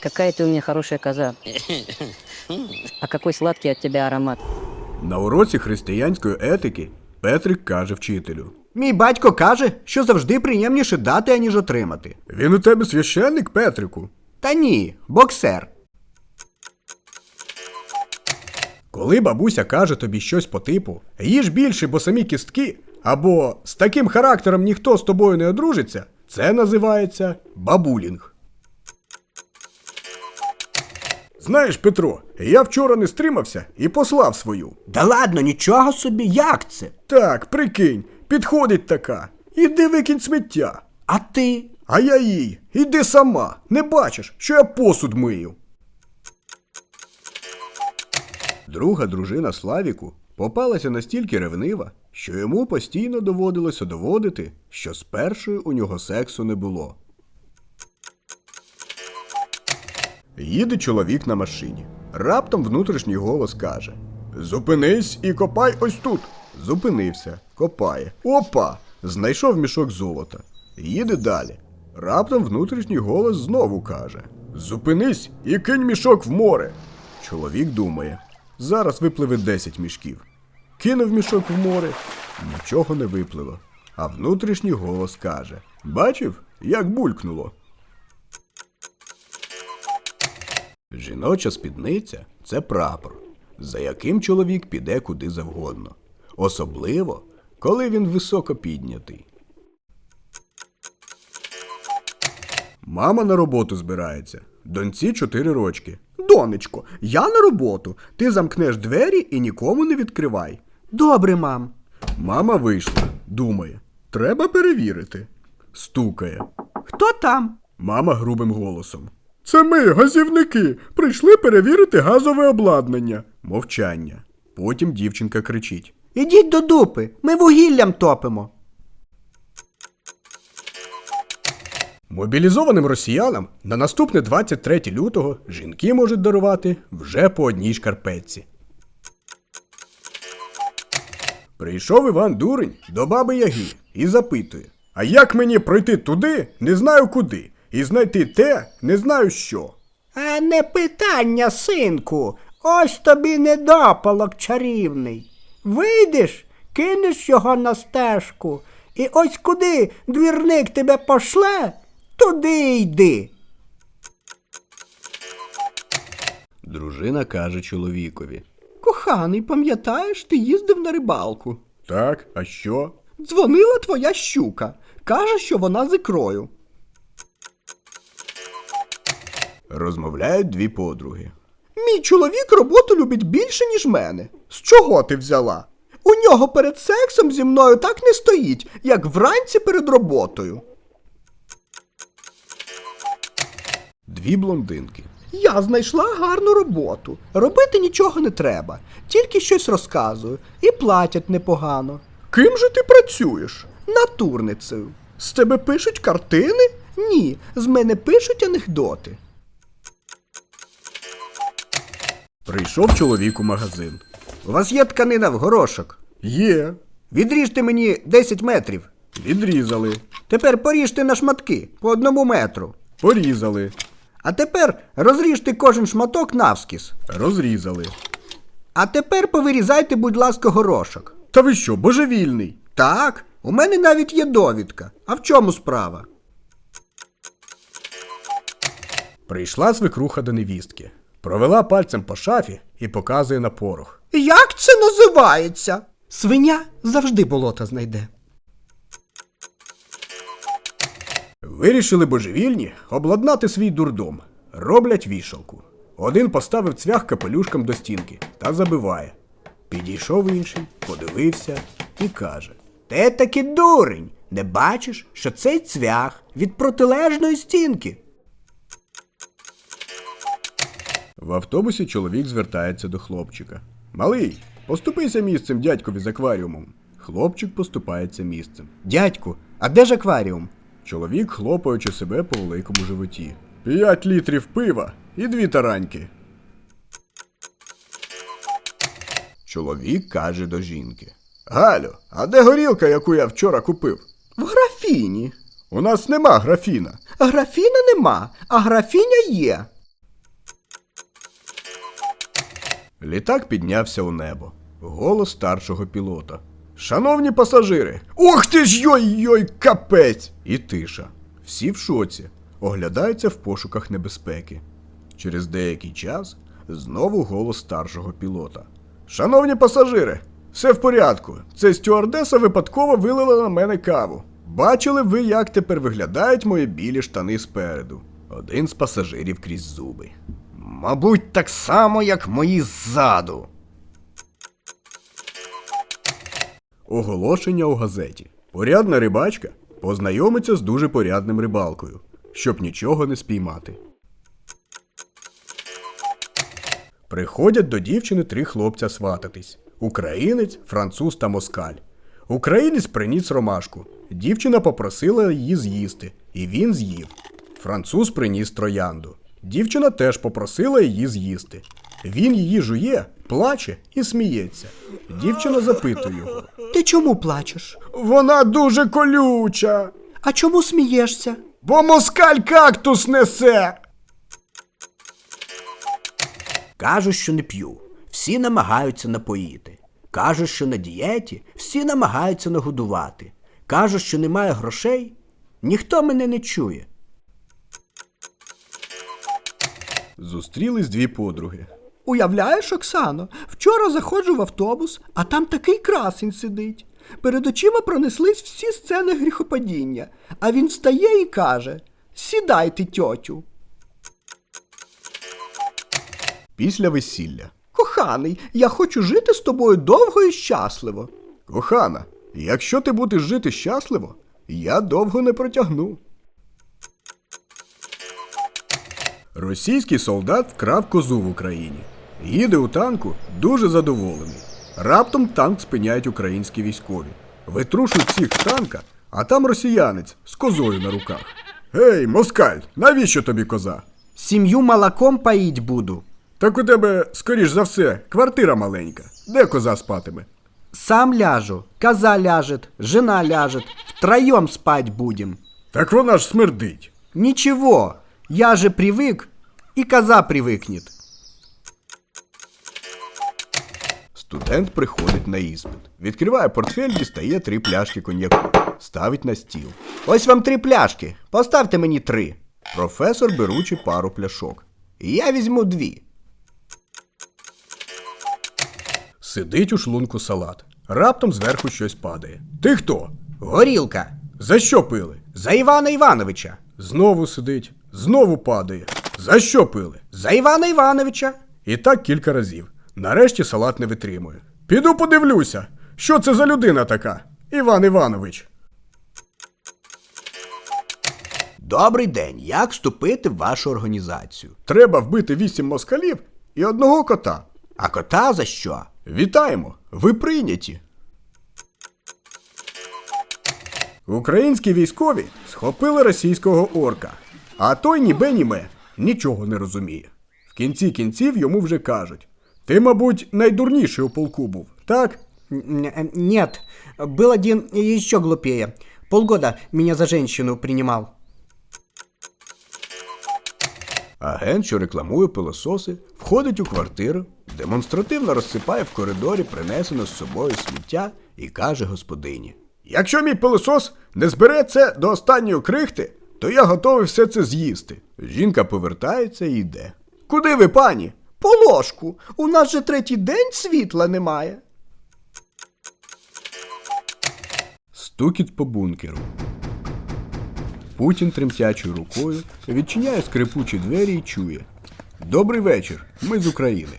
Какая ты у меня хорошая коза. А какой сладкий от тебя аромат. На уроці християнської етики Петрик каже вчителю. Мій батько каже, що завжди приємніше дати, аніж отримати. Він у тебе священник, Петрику. Та ні, боксер. Коли бабуся каже тобі щось по типу їж більше, бо самі кістки, або з таким характером ніхто з тобою не одружиться, це називається бабулінг. Знаєш, Петро, я вчора не стримався і послав свою. Да ладно, нічого собі, як це? Так, прикинь, підходить така. Іди викинь сміття. А ти? А я їй. Іди сама. Не бачиш, що я посуд мию. Друга дружина Славіку попалася настільки ревнива, що йому постійно доводилося доводити, що з першою у нього сексу не було. Їде чоловік на машині. Раптом внутрішній голос каже: Зупинись і копай ось тут. Зупинився, копає. Опа! Знайшов мішок золота. Їде далі. Раптом внутрішній голос знову каже: Зупинись і кинь мішок в море. Чоловік думає: зараз випливе 10 мішків. Кинув мішок в море, нічого не випливо. А внутрішній голос каже: Бачив, як булькнуло. Жіноча спідниця це прапор, за яким чоловік піде куди завгодно. Особливо, коли він високо піднятий. Мама на роботу збирається. Доньці чотири рочки. Донечко, я на роботу. Ти замкнеш двері і нікому не відкривай. Добре, мам. Мама вийшла, думає. Треба перевірити. Стукає. Хто там? Мама грубим голосом. Це ми, газівники, прийшли перевірити газове обладнання. Мовчання. Потім дівчинка кричить. Ідіть до дупи, ми вугіллям топимо. Мобілізованим росіянам на наступне 23 лютого жінки можуть дарувати вже по одній шкарпетці. Прийшов Іван Дурень до баби Яги і запитує: А як мені пройти туди, не знаю куди, і знайти те, не знаю що. А не питання, синку. Ось тобі недопалок чарівний. Вийдеш, кинеш його на стежку, і ось куди двірник тебе пошле, туди йди. Дружина каже чоловікові. Коханий, пам'ятаєш, ти їздив на рибалку. Так, а що? Дзвонила твоя щука. Каже, що вона з ікрою. Розмовляють дві подруги. Мій чоловік роботу любить більше, ніж мене. З чого ти взяла? У нього перед сексом зі мною так не стоїть, як вранці перед роботою. Дві блондинки. Я знайшла гарну роботу. Робити нічого не треба, тільки щось розказую і платять непогано. Ким же ти працюєш? Натурницею. З тебе пишуть картини? Ні, з мене пишуть анекдоти. Прийшов чоловік у магазин. У вас є тканина в горошок. Є. Відріжте мені 10 метрів. Відрізали. Тепер поріжте на шматки по одному метру. Порізали. А тепер розріжте кожен шматок навскіз. Розрізали. А тепер повирізайте, будь ласка, горошок. Та ви що, божевільний? Так, у мене навіть є довідка. А в чому справа? Прийшла свекруха до невістки. Провела пальцем по шафі і показує на порох. Як це називається? Свиня завжди болота знайде. Вирішили божевільні обладнати свій дурдом. Роблять вішалку. Один поставив цвях капелюшком до стінки та забиває. Підійшов інший, подивився і каже: Ти таки дурень. Не бачиш, що цей цвях від протилежної стінки. В автобусі чоловік звертається до хлопчика. Малий, поступися місцем дядькові з акваріумом. Хлопчик поступається місцем. Дядьку, а де ж акваріум? Чоловік, хлопаючи себе по великому животі. П'ять літрів пива і дві тараньки. Чоловік каже до жінки. Галю, а де горілка, яку я вчора купив? В графіні. У нас нема графіна. Графіна нема, а графіня є. Літак піднявся у небо. Голос старшого пілота. Шановні пасажири! Ох ти ж йой-йой, капець! І тиша. Всі в шоці. Оглядаються в пошуках небезпеки. Через деякий час знову голос старшого пілота. Шановні пасажири, все в порядку. Це стюардеса випадково вилила на мене каву. Бачили ви, як тепер виглядають мої білі штани спереду. Один з пасажирів крізь зуби. Мабуть, так само, як мої ззаду. Оголошення у газеті. Порядна рибачка познайомиться з дуже порядним рибалкою, щоб нічого не спіймати. Приходять до дівчини три хлопця свататись: українець, француз та москаль. Українець приніс ромашку. Дівчина попросила її з'їсти, і він з'їв. Француз приніс троянду. Дівчина теж попросила її з'їсти. Він її жує, плаче і сміється. Дівчина запитує його. Ти чому плачеш? Вона дуже колюча, А чому смієшся? бо москаль кактус несе. Кажу, що не п'ю. Всі намагаються напоїти. Кажу, що на дієті, всі намагаються нагодувати. Кажу, що немає грошей. Ніхто мене не чує. Зустрілись дві подруги. Уявляєш, Оксано, вчора заходжу в автобус, а там такий красень сидить. Перед очима пронеслись всі сцени гріхопадіння, а він встає і каже: Сідайте, тьотю. Після весілля. Коханий, я хочу жити з тобою довго і щасливо. Кохана, якщо ти будеш жити щасливо, я довго не протягну. Російський солдат вкрав козу в Україні. Їде у танку дуже задоволений. Раптом танк спиняють українські військові. Витрушують всіх танка, а там росіянець з козою на руках. Гей, москаль, навіщо тобі коза? Сім'ю молоком поїть буду. Так у тебе, скоріш за все, квартира маленька. Де коза спатиме? Сам ляжу, коза ляжет, жена ляжет, втроем спать будем. Так вона ж смердить. Ничего, я же привык, и коза привыкнет. Студент приходить на іспит. Відкриває портфель, дістає три пляшки коньяку. Ставить на стіл. Ось вам три пляшки, поставте мені три. Професор беручи пару пляшок. Я візьму дві. Сидить у шлунку салат. Раптом зверху щось падає. Ти хто? Горілка. За що пили? За Івана Івановича. Знову сидить, знову падає. За що пили? За Івана Івановича. І так кілька разів. Нарешті салат не витримує. Піду подивлюся, що це за людина така? Іван Іванович. Добрий день. Як вступити в вашу організацію? Треба вбити вісім москалів і одного кота. А кота за що? Вітаємо! Ви прийняті. Українські військові схопили російського орка, а той ніби німе нічого не розуміє. В кінці кінців йому вже кажуть: ти, мабуть, найдурніший у полку був, так? Нет, был один еще глупее. Полгода меня за женщину принимал. Агент, що рекламує пилососи, входить у квартиру, демонстративно розсипає в коридорі принесене з собою сміття і каже господині: Якщо мій пилосос не збере це до останньої крихти, то я готовий все це з'їсти. Жінка повертається і йде. Куди ви, пані? По ложку. У нас же третій день світла немає. Стукіт по бункеру. Путін тремтячою рукою відчиняє скрипучі двері і чує. Добрий вечір, ми з України.